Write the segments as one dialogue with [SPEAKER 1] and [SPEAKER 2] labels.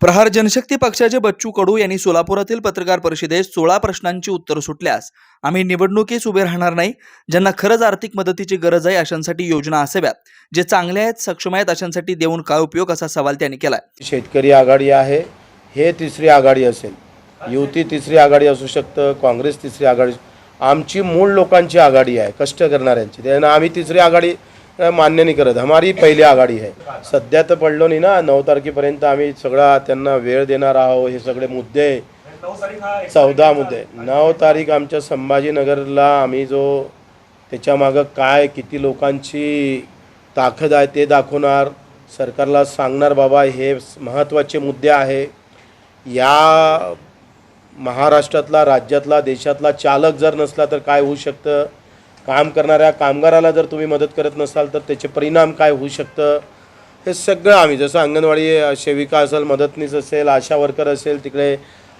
[SPEAKER 1] प्रहार जनशक्ती पक्षाचे बच्चू कडू यांनी सोलापुरातील पत्रकार परिषदेत सोळा प्रश्नांची उत्तरं सुटल्यास आम्ही निवडणुकीस उभे राहणार नाही ज्यांना खरंच आर्थिक मदतीची गरज आहे अशांसाठी योजना असाव्यात जे चांगले आहेत सक्षम आहेत अशांसाठी देऊन काय उपयोग असा सवाल त्यांनी केलाय.
[SPEAKER 2] शेतकरी आघाडी आहे हे तिसरी आघाडी असेल. युती तिसरी आघाडी असू शकतं काँग्रेस तिसरी आघाडी आमची मूळ लोकांची आघाडी आहे कष्ट करणाऱ्यांची. त्यांना आम्ही तिसरी आघाडी मान्य नाही करत. हमारी पहिली आघाडी आहे सध्या तर पडलो नाही ना. नऊ तारखेपर्यंत आम्ही सगळा त्यांना वेळ देणार आहोत. हे सगळे मुद्दे. चौदा मुद्दे. नऊ तारीख आमच्या संभाजीनगरला आम्ही जो त्याच्यामागं काय किती लोकांची ताकद आहे ते दाखवणार. सरकारला सांगणार बाबा हे महत्त्वाचे मुद्दे आहे. या महाराष्ट्रातला राज्यातला देशातला चालक जर नसला तर काय होऊ शकतं? काम करणाऱ्या कामगाराला जर तुम्ही मदत करत नसाल तर त्याचे परिणाम काय होऊ शकतं? हे सगळं आम्ही जसं अंगणवाडी सेविका असेल मदतनीस असेल आशा वर्कर असेल तिकडे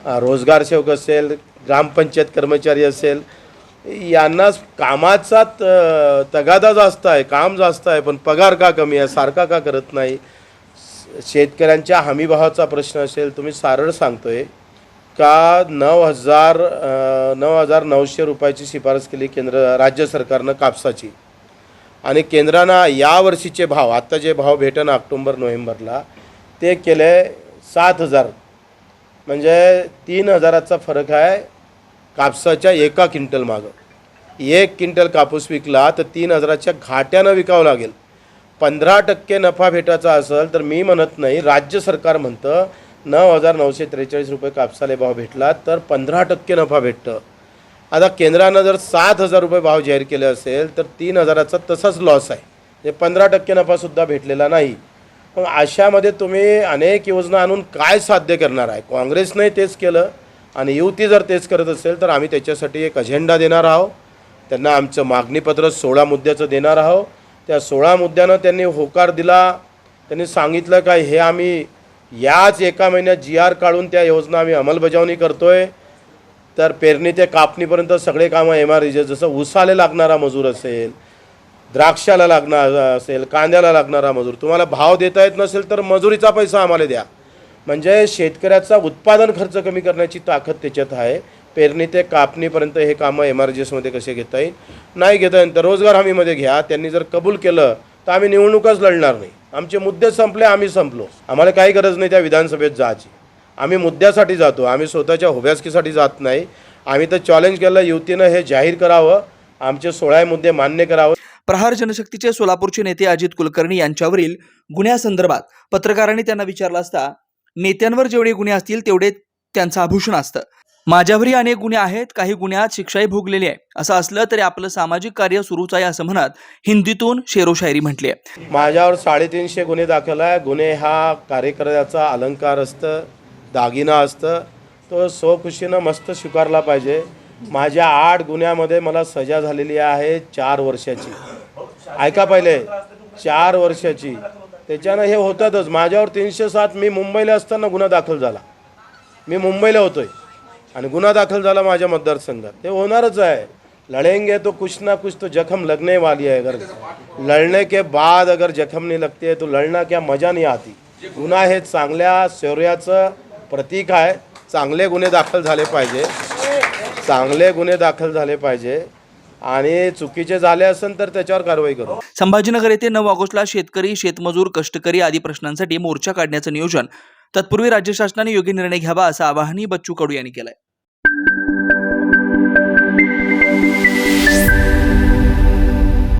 [SPEAKER 2] रोजगार सेवक असेल ग्रामपंचायत कर्मचारी असेल यांना कामाचा त- तगादा जास्त आहे काम जास्त आहे पण पगार का कमी आहे सारखा का करत नाही? शेतकऱ्यांच्या हमीभावाचा प्रश्न असेल तुम्ही सरळ सांगतोय. का नऊ हजार नऊ हजार नऊशे रुपयाची शिफारस केली केंद्र राज्य सरकारनं कापसाची. आणि केंद्रानं यावर्षीचे भाव आत्ता जे भाव भेटन ऑक्टोंबर नोव्हेंबरला ते केले सात हजार. म्हणजे तीन हजाराचा फरक आहे कापसाच्या एका क्विंटल मागं. एक क्विंटल कापूस विकला तर तीन हजाराच्या घाट्यानं विकावं लागेल. पंधरा टक्के नफा भेटायचा असेल तर मी म्हणत नाही राज्य सरकार म्हणतं नऊ हजार नऊशे त्रेचाळीस रुपये कापसाला भाव भेटला तर पंधरा टक्के नफा भेटतं. आता केंद्रानं जर सात हजार रुपये भाव जाहीर केले असेल तर तीन हजाराचा तसाच लॉस आहे. म्हणजे पंधरा टक्के नफासुद्धा भेटलेला नाही. मग अशामध्ये तुम्ही अनेक योजना आणून काय साध्य करणार आहे? काँग्रेसने तेच केलं आणि युती जर तेच करत असेल तर आम्ही त्याच्यासाठी एक अजेंडा देणार आहोत. त्यांना आमचं मागणीपत्र सोळा मुद्द्याचं देणार आहोत. त्या सोळा मुद्द्यानं त्यांनी होकार दिला. त्यांनी सांगितलं काय हे आम्ही याच एका महिन्यात जी आर काढून त्या योजना आम्ही अंमलबजावणी करतोय. तर पेरणी ते कापणीपर्यंत सगळे कामं एम आर जसं उसाले लागणारा मजूर असेल द्राक्षाला लागणार असेल कांद्याला लागणारा मजूर तुम्हाला भाव देता येत नसेल तर मजुरीचा पैसा आम्हाला द्या. म्हणजे शेतकऱ्याचा उत्पादन खर्च कमी करण्याची ताकद त्याच्यात आहे. पेरणी ते कापणीपर्यंत हे कामं एम आर जी एसमध्ये कसे घेता येईल? नाही घेता येईल तर रोजगार हमीमध्ये घ्या. त्यांनी जर कबूल केलं तर आम्ही निवडणूकच लढणार नाही. आमचे मुद्दे संपले आम्ही संपलो. आम्हाला काही गरज नाही त्या विधानसभेत जायची. आम्ही मुद्द्यासाठी जातो. आम्ही स्वतःच्या हुब्यासकीसाठी जात नाही. आम्ही तर चॅलेंज केलं युतीनं हे जाहीर करावं. आमचे सोळा मुद्दे मान्य करावं.
[SPEAKER 1] प्रहार जनशक्तीचे सोलापूरचे नेते अजित कुलकर्णी यांच्यावरील गुन्ह्यासंदर्भात पत्रकारांनी त्यांना विचारलं असता नेत्यांवर जेवढे गुन्हे असतील तेवढे त्यांचं आभूषण असतं. माझ्यावरही अनेक गुन्हे आहेत काही गुन्ह्यात शिक्षाही भोगलेली आहे. असं असलं तरी आपलं सामाजिक कार्य सुरूच आहे असं म्हणत हिंदीतून शेरोशायरी म्हटली आहे.
[SPEAKER 2] माझ्यावर साडेतीनशे गुन्हे दाखल आहे. गुन्हे हा कार्यकर्त्याचा अलंकार असतं दागिना असतं. तो स्वखुशीनं मस्त स्वीकारला पाहिजे. माझ्या आठ गुन्ह्यामध्ये मला सजा झालेली आहे चार वर्षाची. ऐका पहिले चार वर्षाची. त्याच्यानं हे होतातच. माझ्यावर तीनशे सात मी मुंबईला असताना गुन्हा दाखल झाला. मी मुंबईला होतोय. आणि गुन्हा दाखल झाला माझ्या मतदारसंघात. ते होणारच आहे. लड़ेंगे तो कुछ ना कुछ तो जख्म लगने वाली है अगर लड़ने के बाद अगर जखम नहीं लगती है तो लढणं क्या मजा नाही आती. गुन्हा हे चांगल्या शौर्याचं प्रतीक आहे. चांगले गुन्हे दाखल झाले पाहिजे. चांगले गुन्हे दाखल झाले पाहिजे. आणि चुकीचे झाले असेल तर त्याच्यावर कारवाई करू.
[SPEAKER 1] संभाजीनगर येथे नऊ ऑगस्टला शेतकरी शेतमजूर कष्टकरी आदी प्रश्नांसाठी मोर्चा काढण्याचं नियोजन तत्पूर्वी राज्य शासनाने योग्य निर्णय घ्यावा असं आवाहनही बच्चू कडू यांनी केलंय.